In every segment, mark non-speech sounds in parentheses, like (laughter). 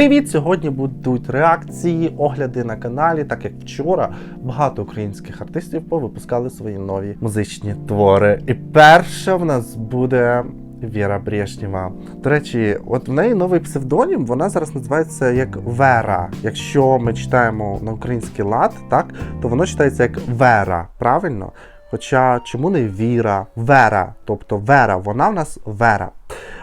Привіт! Сьогодні будуть реакції, огляди на каналі, так як вчора багато українських артистів повипускали свої нові музичні твори. І перша в нас буде Віра Брежнєва. До речі, от в неї новий псевдонім, вона зараз називається як Вера. Якщо ми читаємо на український лад, так, то воно читається як Вера, правильно? Хоча чому не Віра? Вера, тобто Вера, вона в нас Вера.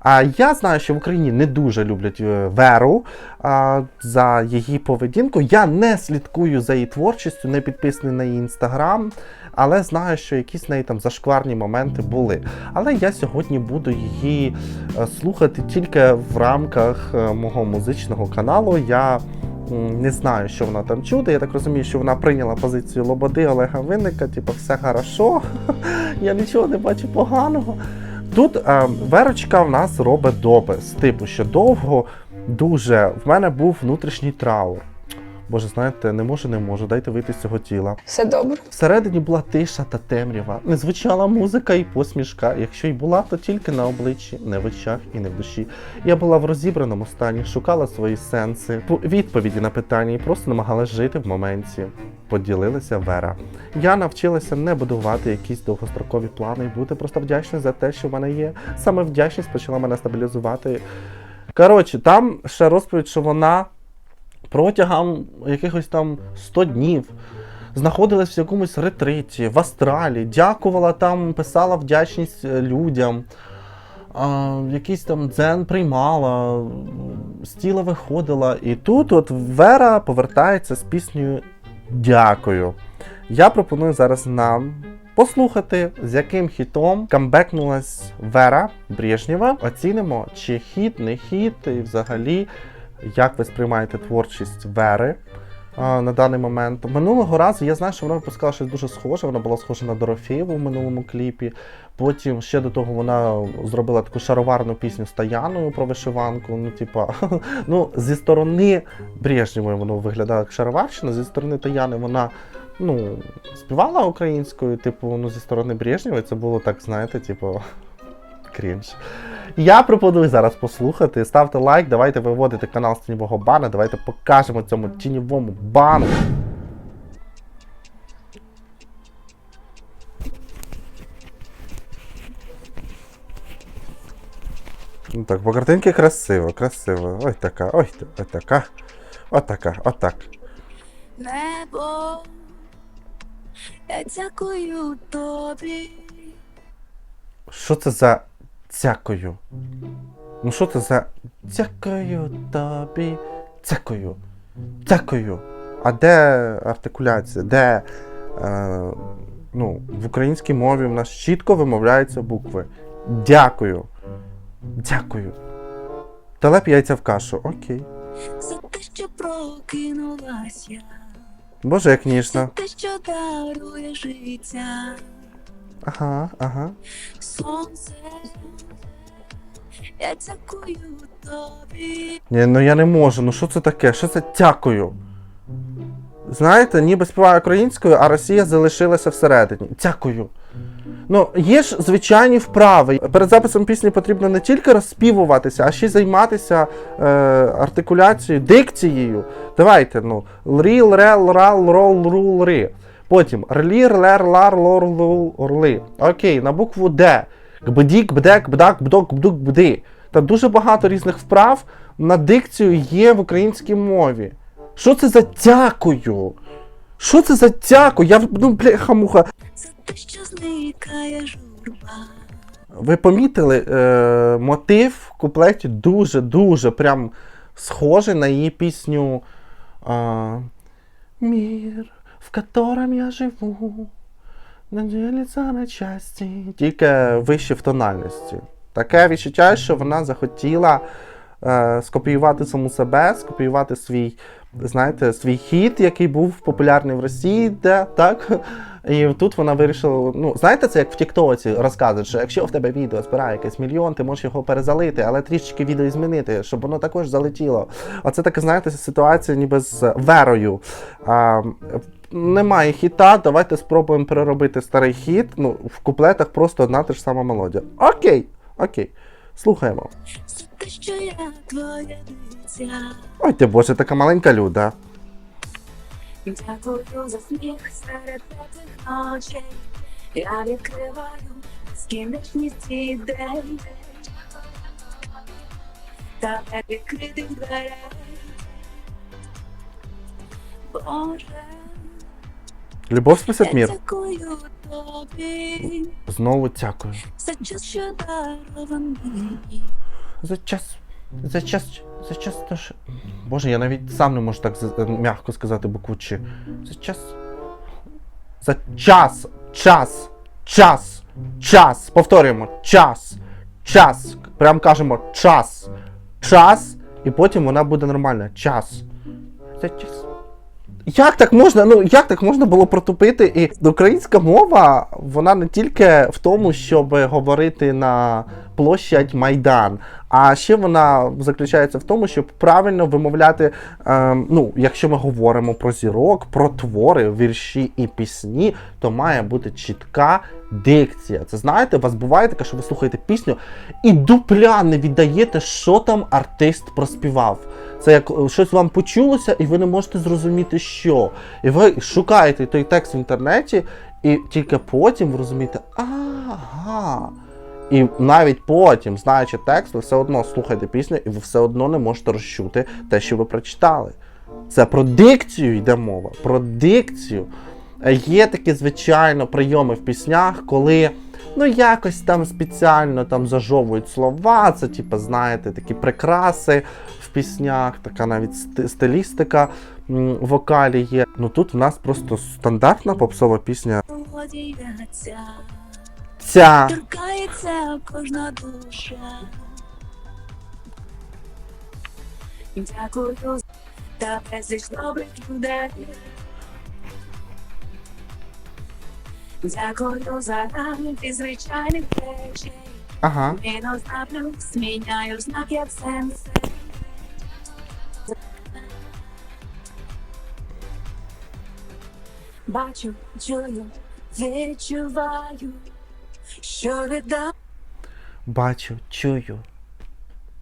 А я знаю, що в Україні не дуже люблять е, Веру а, за її поведінку. Я не слідкую за її творчістю, не підписаний на її інстаграм, але знаю, що якісь неї там зашкварні моменти були. Але я сьогодні буду її е, слухати тільки в рамках е, мого музичного каналу. Я не знаю, що вона там чуде. Я так розумію, що вона прийняла позицію Лободи Олега Винника, типу, все хорошо, (laughs) я нічого не бачу поганого. Тут е, Верочка в нас робить допис, типу, що довго дуже в мене був внутрішній траур. Боже, знаєте, не можу, не можу, дайте вийти з цього тіла. Все добре. Всередині була тиша та темрява, не звучала музика і посмішка. Якщо й була, то тільки на обличчі, не в очах і не в душі. Я була в розібраному стані, шукала свої сенси, відповіді на питання і просто намагалась жити в моменті. Поділилася Вера. Я навчилася не будувати якісь довгострокові плани і бути просто вдячна за те, що в мене є. Саме вдячність почала мене стабілізувати. Коротше, там ще розповідь, що вона протягом якихось там 100 днів знаходилась в якомусь ретриті в Астралі, дякувала там, писала вдячність е, людям. А, якийсь там дзен приймала, з тіла виходила. І тут от Вера повертається з піснею Дякую. Я пропоную зараз нам послухати, з яким хітом камбекнулась Вера Брежнєва. Оцінимо, чи хіт, не хіт, і взагалі, як ви сприймаєте творчість Вери а, на даний момент. Минулого разу я знаю, що вона випускала щось дуже схоже. Вона була схожа на Дорофєєву в минулому кліпі. Потім ще до того вона зробила таку шароварну пісню з Таяною про вишиванку. Ну, типа, (laughs) ну, зі сторони Брежнєвої воно виглядає як шароварщина, зі сторони Таяни вона. Ну, співала українською, типу, ну, зі сторони Брежнєвої це було так, знаєте, типу, (laughs) крінж. Я пропоную зараз послухати. Ставте лайк, давайте виводити канал з тіньового бана, давайте покажемо цьому тіньовому бану. Ну так, по картинці красиво, красиво. Ой така, ой, ой така. Отака, отак. Небо, я дякую тобі. Що це за цякою? Ну що це за цякою тобі? Цякою. Цякою. А де артикуляція? Де. Е, ну, в українській мові в нас чітко вимовляються букви. Дякую. Дякую. Телеп яйця в кашу. Окей. За те, що прокинулась я, Боже, як за те, що дарує життя, Ага, ага. сонце. Я дякую тобі. Ні, ну я не можу. Ну що це таке? Що це дякую? Знаєте, ніби співає українською, а Росія залишилася всередині. Дякую. Ну, є ж звичайні вправи. Перед записом пісні потрібно не тільки розспівуватися, а ще й займатися е, артикуляцією, дикцією. Давайте, ну, лрі, лрел, рал, рол, рул, ри. Потім рлір, лер, лар, лор, лул, орли. Окей, на букву Д. Гбдік, бдек, бдак, бдок, бдук, бди. Та дуже багато різних вправ на дикцію є в українській мові. Що це за дякую? Що це за дякую? Я ну, бляха-муха. За те, що зникає журба. Ви помітили, е, мотив в куплеті дуже-дуже прям схожий на її пісню е, Мір, в котором я живу, не ділиться на часті. Тільки вище в тональності. Таке відчуття, що вона захотіла е, скопіювати саму себе, скопіювати свій, знаєте, свій хіт, який був популярний в Росії, де так. І тут вона вирішила. Ну, знаєте, це як в Тіктоці розказують, що якщо в тебе відео збирає якийсь мільйон, ти можеш його перезалити, але трішечки відео змінити, щоб воно також залетіло. Оце таке, знаєте, ситуація ніби з верою. А, немає хіта, давайте спробуємо переробити старий хіт. Ну, в куплетах просто одна та ж сама мелодія. Окей, окей. Слухаємо. Ой ти боже, така маленька люда. Дякую за сміх серед теплих ночей. Я відкриваю безкінечність ідей. Та відкритих дверей. Боже, Любов спасет дякую тобі Знову дякую. за час, що дарований. За час. За час. За час теж. Боже, я навіть сам не можу так м'яко сказати букву Ч. За час. За час. Час. Час. Час. Повторюємо. Час. Час. Прям кажемо час. Час. І потім вона буде нормальна. Час. За час. Як так можна? Ну як так можна було протупити? І українська мова, вона не тільки в тому, щоб говорити на площадь Майдан, а ще вона заключається в тому, щоб правильно вимовляти. ем, ну, якщо ми говоримо про зірок, про твори, вірші і пісні, то має бути чітка дикція. Це знаєте, у вас буває таке, що ви слухаєте пісню і дупля не віддаєте, що там артист проспівав. Це як е, щось вам почулося, і ви не можете зрозуміти, що. І ви шукаєте той текст в інтернеті, і тільки потім ви розумієте, ага. І навіть потім, знаючи текст, ви все одно слухаєте пісню, і ви все одно не можете розчути те, що ви прочитали. Це про дикцію йде мова. Про дикцію. Є такі, звичайно, прийоми в піснях, коли ну якось там спеціально там зажовують слова. Це, типу, знаєте, такі прикраси в піснях, така навіть стилістика вокалі є. Ну тут в нас просто стандартна попсова пісня. Ця. торкається кожна душа. Дякую та безліч добрих людей. Дякую за і звичайних речей. Ага. Мінус на плюс, міняю знак як сенсей. Бачу, чую, відчуваю, що віддам. Бачу, чую.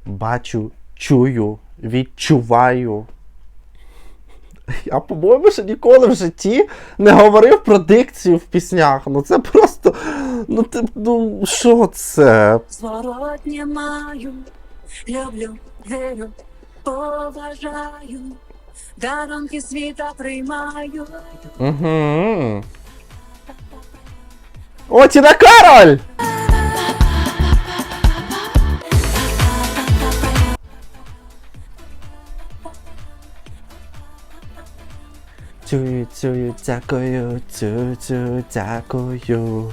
Бачу, чую, відчуваю. Я, по-моєму, ще ніколи в житті не говорив про дикцію в піснях. Ну це просто. Ну, ти, ну що це? Зворотнє маю, люблю, вірю, поважаю, дарунки світа приймаю. Угу. О, Тіна Кароль! Цюю, цюю, дякую, цю, цю, дякую.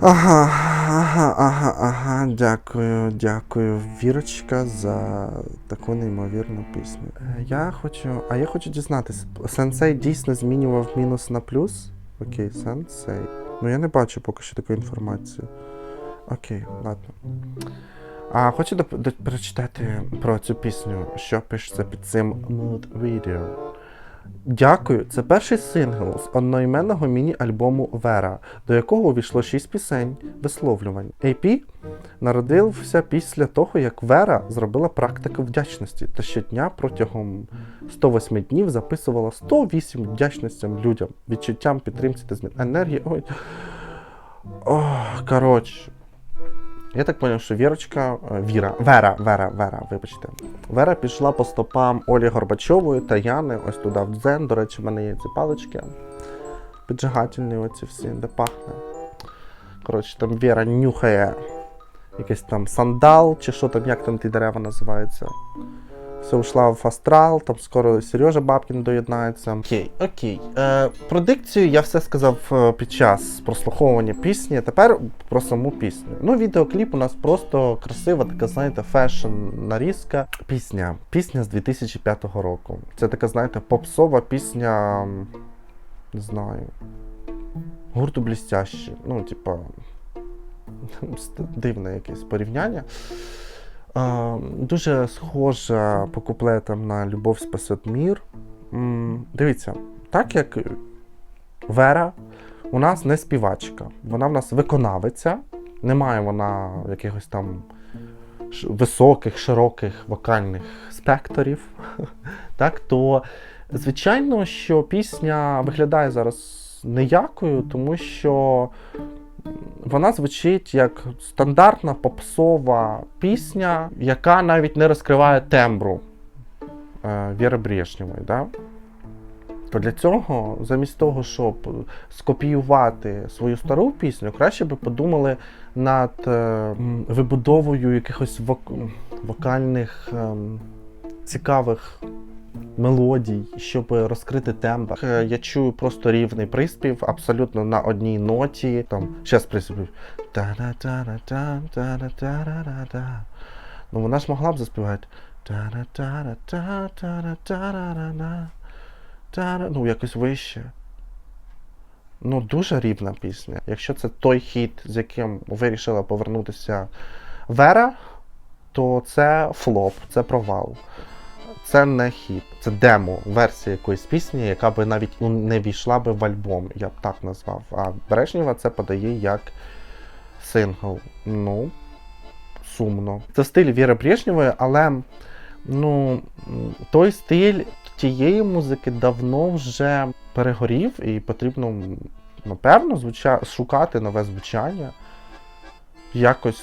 Ага, ага, ага, ага, дякую, дякую, Вірочка, за таку неймовірну пісню. Е, Я хочу, а я хочу дізнатися, сенсей дійсно змінював мінус на плюс? Окей, сенсей. Ну я не бачу поки що такої інформації. Окей, ладно. А хочу перечитати про цю пісню, що пишеться під цим mood video. Дякую, це перший сингл з одноіменного міні-альбому Вера, до якого увійшло 6 пісень, висловлювань. AP народився після того, як Вера зробила практику вдячності та щодня протягом 108 днів записувала 108 вдячностям людям, відчуттям підтримки та змін енергії. Ой. Ох, коротше. Я так зрозумів, що Вірочка, е, Віра, Вера, Вера, Вера, вибачте. Вера пішла по стопам Олі Горбачової та Яни, ось туди в дзен. До речі, в мене є ці палички. Піджигательні оці всі, де пахне. Коротше, там Віра нюхає якийсь там сандал, чи що там, як там ті дерева називаються. Все ушла в астрал, там скоро Сережа Бабкін доєднається. Окей, окей. Е, про дикцію я все сказав е, під час прослуховування пісні. Тепер про саму пісню. Ну, відеокліп у нас просто красива, така, знаєте, фешн нарізка. Пісня. Пісня з 2005 року. Це така, знаєте, попсова пісня. Не знаю. Гурту блістящі. Ну, типа. (laughs) Дивне якесь порівняння. Дуже схожа по куплетам на Любов спасет мір. Дивіться, так як Вера у нас не співачка, вона в нас виконавиця, немає вона якихось там високих, широких вокальних спектрів, (laughs) так, то звичайно, що пісня виглядає зараз неякою, тому що вона звучить як стандартна попсова пісня, яка навіть не розкриває тембру е, Віри Брежнєвої. Да? То для цього, замість того, щоб скопіювати свою стару пісню, краще би подумали над е, вибудовою якихось вок- вокальних ем, цікавих мелодій, щоб розкрити тембр. Е, Я чую просто рівний приспів, абсолютно на одній ноті. Там щас приспів. Ну вона ж могла б заспівати. Ну, якось вище. Ну, дуже рівна пісня. Якщо це той хіт, з яким вирішила повернутися Вера, то це флоп, це провал. Це не хіт, це демо, версія якоїсь пісні, яка би навіть ну, не війшла би в альбом, я б так назвав. А Брежнєва це подає як сингл. Ну, сумно. Це стиль Віри Брежнєвої, але ну, той стиль тієї музики давно вже перегорів, і потрібно, напевно, звуча... шукати нове звучання, якось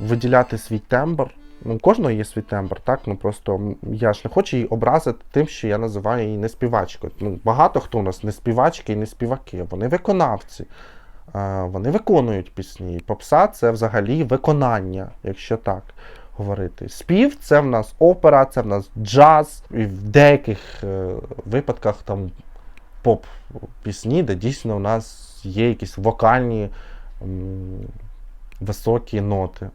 виділяти свій тембр. Ну, у кожного є свій тембр, так? Ну просто я ж не хочу її образити тим, що я називаю її не співачкою. Ну, багато хто у нас не співачки і не співаки, вони виконавці. Вони виконують пісні. Попса це взагалі виконання, якщо так говорити. Спів це в нас опера, це в нас джаз, і в деяких е, випадках там поп-пісні, де дійсно у нас є якісь вокальні високі ноти.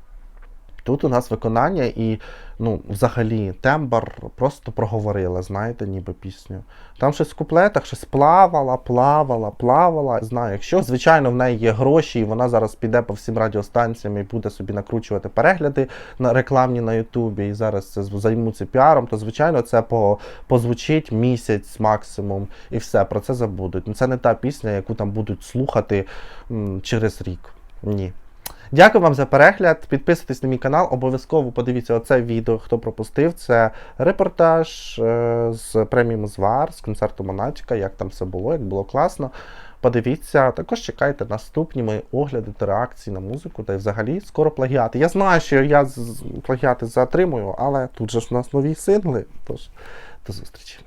Тут у нас виконання і, ну, взагалі, тембр просто проговорила, знаєте, ніби пісню. Там щось в куплетах, щось плавала, плавала, плавала. Знаю, якщо, звичайно, в неї є гроші, і вона зараз піде по всім радіостанціям і буде собі накручувати перегляди на рекламні на Ютубі, і зараз це займуться піаром, то звичайно це по, позвучить місяць максимум, і все, про це забудуть. Ну, Це не та пісня, яку там будуть слухати через рік. Ні. Дякую вам за перегляд. Підписуйтесь на мій канал. Обов'язково подивіться оце відео, хто пропустив. Це репортаж е, з преміум Звар, з концерту Монатіка, як там все було, як було класно. Подивіться, також чекайте наступні мої огляди та реакції на музику, та й взагалі скоро плагіати. Я знаю, що я плагіати затримую, але тут же ж у нас нові сингли. Тож до зустрічі.